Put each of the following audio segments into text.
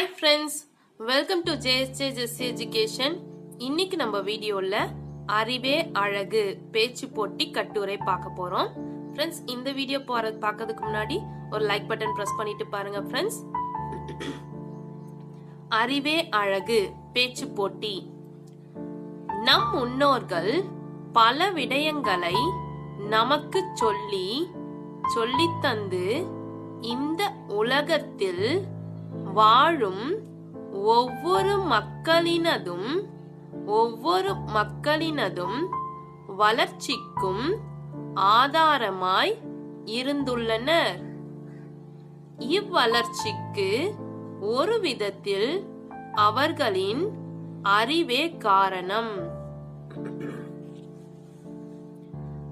Hi friends welcome to JSJS education இன்னைக்கு நம்ம வீடியோவில் அறிவே அழகு பேச்சு போட்டி கட்டுரை பார்க்க போறோம். ஃப்ரெண்ட்ஸ் இந்த வீடியோ போகிறது பார்க்கறதுக்கு முன்னாடி ஒரு லைக் பட்டன் பிரஸ் பண்ணிட்டு பாருங்க ஃப்ரெண்ட்ஸ் அறிவே அழகு பேச்சு போட்டி. நம் முன்னோர்கள் பல விடயங்களை நமக்கு சொல்லி சொல்லித் தந்து இந்த உலகத்தில் வாழும் ஒவ்வொரு மக்களினதும் ஒவ்வொரு மக்களினதும் வளர்ச்சிக்கும் ஆதாரமாய் இருந்துள்ளனர். இவ்வளர்ச்சிக்கு ஒரு விதத்தில் அவர்களின் அறிவே காரணம்.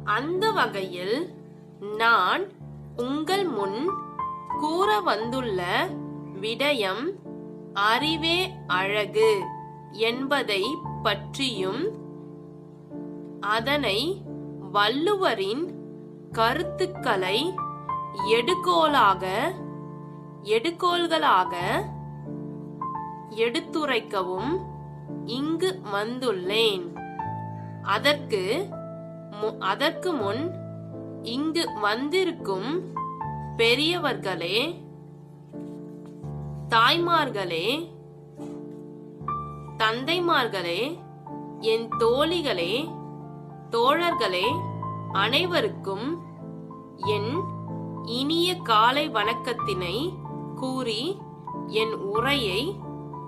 அந்த வகையில் நான் உங்கள் முன் கூற வந்துள்ள விடயம் அறிவே அழகு என்பதை பற்றியும் அதனை வள்ளுவரின் கருத்துக்களை எடுகோலாக எடுகோள்களாக எடுத்துரைக்கவும் இங்கு வந்துள்ளேன். அதற்கு மு- அதற்கு முன் இங்கு வந்திருக்கும் பெரியவர்களே தாய்மார்களே தந்தைமார்களே என் தோழிகளே தோழர்களே அனைவருக்கும் என் இனிய காலை வணக்கத்தினை கூறி என் உரையை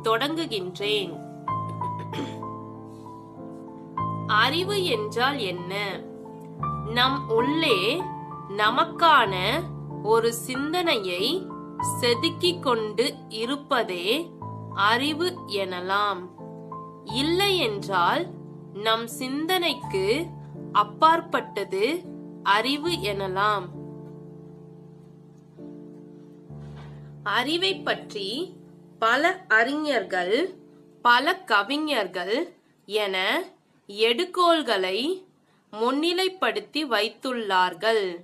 தொடங்குகின்றேன். அறிவு என்றால் என்ன? நம் உள்ளே நமக்கான ஒரு சிந்தனையை செதுக்கிக் கொண்டு இருப்பதே அறிவு எனலாம். இல்லை என்றால் நம் சிந்தனைக்கு அப்பாற்பட்டது அறிவு எனலாம். அறிவை பற்றி பல அறிஞர்கள் பல கவிஞர்கள் என எடுகோள்களை முன்னிலைப்படுத்தி வைத்துள்ளார்கள்.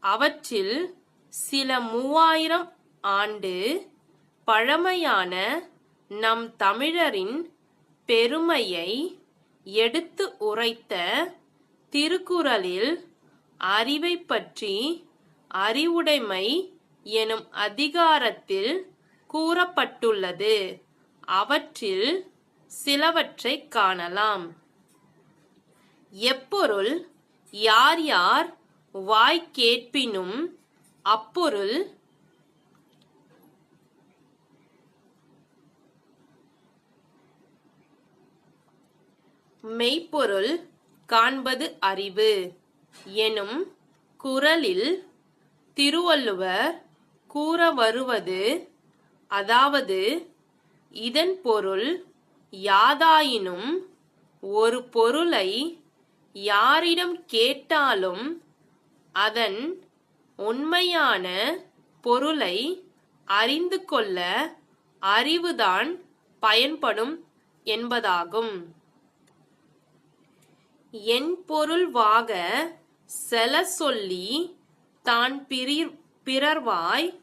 அவற்றில் சில மூவாயிரம் ஆண்டு பழமையான நம் தமிழரின் பெருமையை எடுத்து உரைத்த திருக்குறளில் அறிவை பற்றி அறிவுடைமை எனும் அதிகாரத்தில் கூறப்பட்டுள்ளது. அவற்றில் சிலவற்றை காணலாம். எப்பொருள் யார் யார் வாய் கேட்பினும் அப்பொருள் மெய்ப்பொருள் காண்பது அறிவு எனும் குரலில் திருவள்ளுவர் கூற வருவது அதாவது இதன் பொருள் யாதாயினும் ஒரு பொருளை யாரிடம் கேட்டாலும் அதன் உண்மையான பொருளை அறிந்து கொள்ள அறிவுதான் பயன்படும் என்பதாகும். என் பொருள் வாக செல சொல்லி தான் பிரி- பிறர்வாய்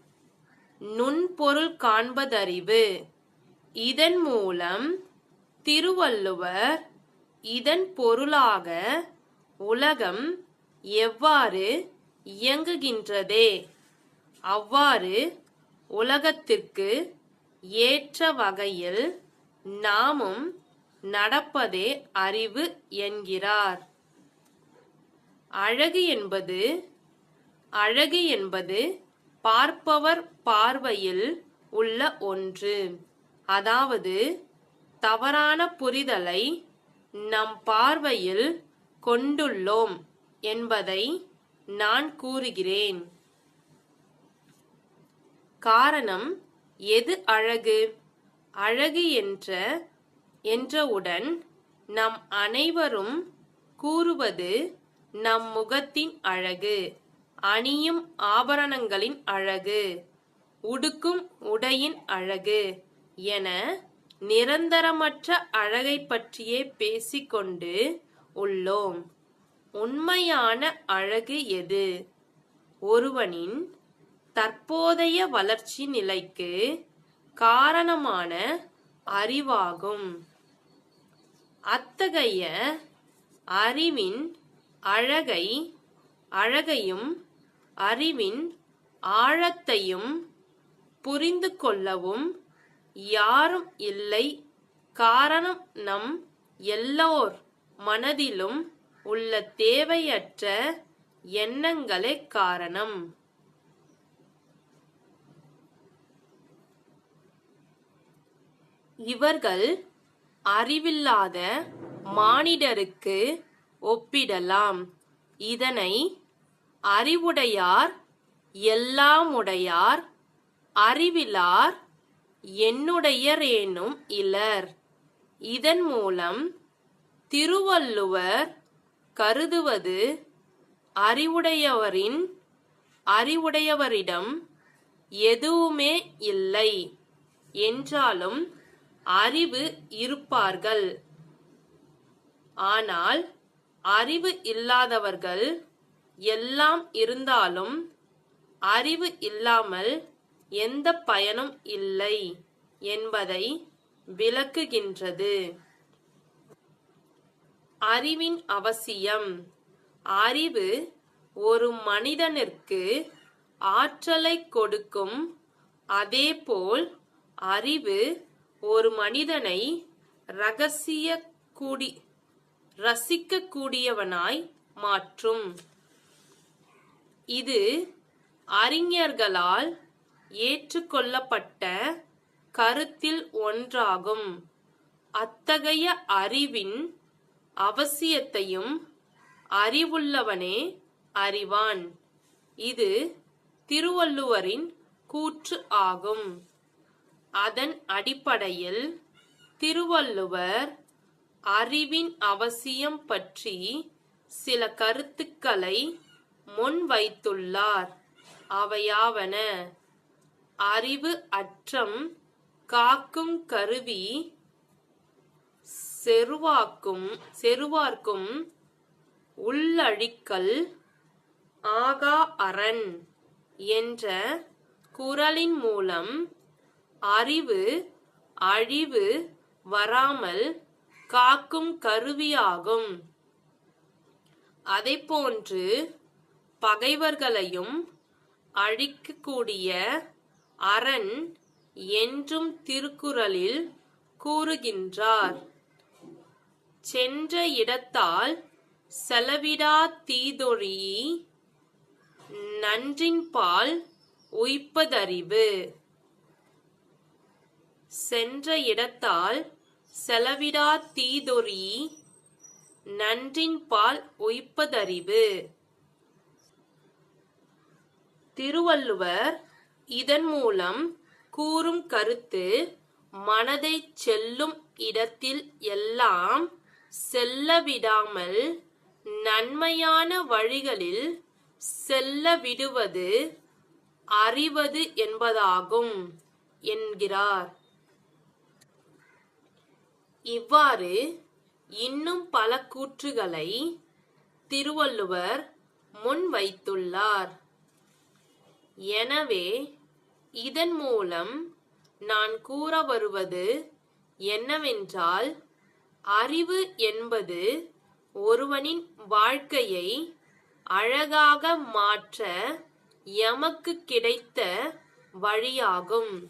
நுண்பொருள் காண்பதறிவு. இதன் மூலம் திருவள்ளுவர் இதன் பொருளாக உலகம் எவ்வாறு இயங்குகின்றதே. அவ்வாறு உலகத்திற்கு ஏற்ற வகையில் நாமும் நடப்பதே அறிவு என்கிறார். அழகு என்பது அழகு என்பது பார்ப்பவர் பார்வையில் உள்ள ஒன்று. அதாவது தவறான புரிதலை நம் பார்வையில் கொண்டுள்ளோம் என்பதை நான் கூறுகிறேன். காரணம் எது அழகு? அழகு என்ற என்றவுடன் நம் அனைவரும் கூறுவது நம் முகத்தின் அழகு அணியும் ஆபரணங்களின் அழகு உடுக்கும் உடையின் அழகு என நிரந்தரமற்ற அழகை பற்றியே பேசிக்கொண்டு உள்ளோம். உண்மையான அழகு எது? ஒருவனின் தற்போதைய வளர்ச்சி நிலைக்கு காரணமான அறிவாகும். அத்தகைய அறிவின் அழகை அழகையும் அறிவின் ஆழத்தையும் புரிந்து கொள்ளவும் யாரும் இல்லை. காரணம் நம் எல்லோர் மனதிலும் உள்ள தேவையற்ற எண்ணங்களே காரணம். இவர்கள் அறிவில்லாத மானிடருக்கு ஒப்பிடலாம். இதனை அறிவுடையார் எல்லாமுடையார் அறிவிலார் என்னுடையரேனும் இலர். இதன் மூலம் திருவள்ளுவர் கருதுவது அறிவுடையவரின் அறிவுடையவரிடம் எதுவுமே இல்லை என்றாலும் அறிவு இருப்பார்கள். ஆனால் அறிவு இல்லாதவர்கள் எல்லாம் இருந்தாலும் அறிவு இல்லாமல் எந்த பயனும் இல்லை என்பதை விளக்குகின்றது. அறிவின் அவசியம். அறிவு ஒரு மனிதனிற்கு ஆற்றலை கொடுக்கும். அதேபோல் அறிவு ஒரு மனிதனை ரகசிய கூடி ரசிக்கக்கூடியவனாய் மாற்றும். இது அறிஞர்களால் ஏற்றுக்கொள்ளப்பட்ட கருத்தில் ஒன்றாகும். அத்தகைய அறிவின் அவசியத்தையும் அறிவுள்ளவனே அறிவான். இது திருவள்ளுவரின் கூற்று ஆகும். அதன் அடிப்படையில் திருவள்ளுவர் அறிவின் அவசியம் பற்றி சில கருத்துக்களை முன்வைத்துள்ளார். அவையாவன. அறிவு அற்றம் காக்கும் கருவி செருவாக்கும் செருவார்க்கும் உள்ளழிக்கல் ஆகா அரண் என்ற குறளின் மூலம் அறிவு அழிவு வராமல் காக்கும் கருவியாகும். அதைப்போன்று பகைவர்களையும் அழிக்கக்கூடிய அரண் என்றும் திருக்குறளில் கூறுகின்றார். சென்ற இடத்தால் செலவிடா தீதொழி நன்றின்பால் உய்ப்பதறிவு. சென்ற இடத்தால் செலவிடா தீதொறி நன்றின்பால் உய்ப்பதறிவு. திருவள்ளுவர் இதன் மூலம் கூறும் கருத்து மனதை செல்லும் இடத்தில் எல்லாம் செல்லவிடாமல் நன்மையான வழிகளில் செல்ல விடுவது அறிவது என்பதாகும் என்கிறார். இவ்வாறு இன்னும் பல கூற்றுகளை திருவள்ளுவர் முன்வைத்துள்ளார் எனவே இதன் மூலம் நான் கூற வருவது என்னவென்றால் அறிவு என்பது ஒருவனின் வாழ்க்கையை அழகாக மாற்ற எமக்கு கிடைத்த வழியாகும்.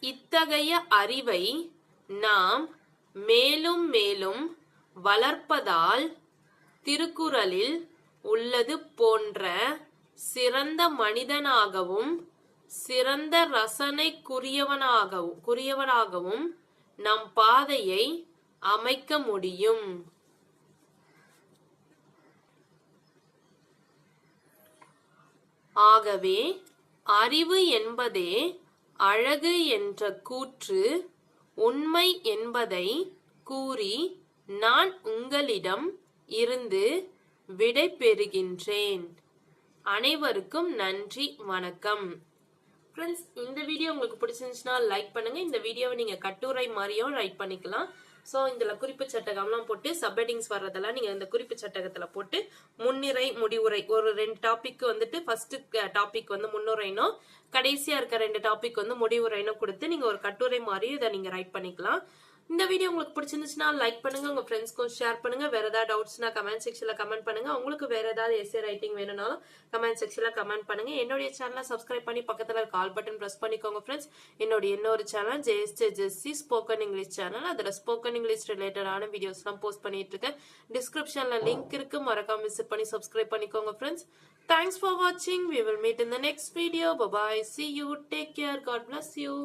இத்தகைய அறிவை நாம் மேலும் மேலும் வளர்ப்பதால் திருக்குறளில் உள்ளது போன்ற சிறந்த மனிதனாகவும் சிறந்த ரசனைக்குரியவனாகவும் குறியவனாகவும் நம் பாதையை அமைக்க முடியும். ஆகவே அறிவு என்பதே அழகு என்ற கூற்று உண்மை என்பதை கூறி நான் உங்களிடம் இருந்து விடை பெறுகின்றேன் அனைவருக்கும் நன்றி வணக்கம். ஃப்ரெண்ட்ஸ் இந்த வீடியோ உங்களுக்கு பிடிச்சிருந்துச்சுன்னா லைக் பண்ணுங்க. இந்த வீடியோவை நீங்க கட்டுரை மாதிரியும் ரைட் பண்ணிக்கலாம். ஸோ இதில் குறிப்பு சட்டகம்லாம் போட்டு சப்ஹெட்டிங்ஸ் வர்றதெல்லாம் நீங்கள் இந்த குறிப்பு சட்டகத்தில் போட்டு முன்னிறை முடிவுரை ஒரு ரெண்டு டாபிக் வந்துட்டு ஃபஸ்ட்டு டாபிக் வந்து முன்னுரைனும் கடைசியாக இருக்க ரெண்டு டாபிக் வந்து முடிவுரைனும் கொடுத்து நீங்கள் ஒரு கட்டுரை மாதிரி இதை நீங்கள் ரைட் பண்ணிக்கலாம். இந்த வீடியோ உங்களுக்கு பிடிச்சிருந்துச்சுன்னா லைக் பண்ணுங்க உங்க ஃப்ரெண்ட்ஸ்க்கும் ஷேர் பண்ணுங்க. வேற ஏதாவது டவுட்ஸ்னா கமெண்ட் செக்ஷன்ல கமெண்ட் பண்ணுங்க. உங்களுக்கு வேற ஏதாவது எஸ்ஏ ரைட்டிங் வேணும்னாலும் கமெண்ட் செக்ஷன்ல கமெண்ட் பண்ணுங்க. என்னுடைய சேனலை சப்ஸ்கிரைப் பண்ணி பக்கத்துல இருக்க ஆல் பட்டன் பிரஸ் பண்ணிக்கோங்க ஃப்ரெண்ட்ஸ் என்னுடைய இன்னொரு channel JSJ Jessie spoken English channel அதுல ஸ்போக்கன் இங்கிலீஷ் ரிலேட்டடான வீடியோஸ்லாம் போஸ்ட் பண்ணிட்டு இருக்கேன். டிஸ்கிரிப்ஷன்ல லிங்க் இருக்கு. மறக்காம விசிட் பண்ணி சப்ஸ்கிரைப் பண்ணிக்கோங்க ஃப்ரெண்ட்ஸ் தேங்க்ஸ் ஃபார் வாட்சிங் we will meet in the next video bye bye see you take care God bless you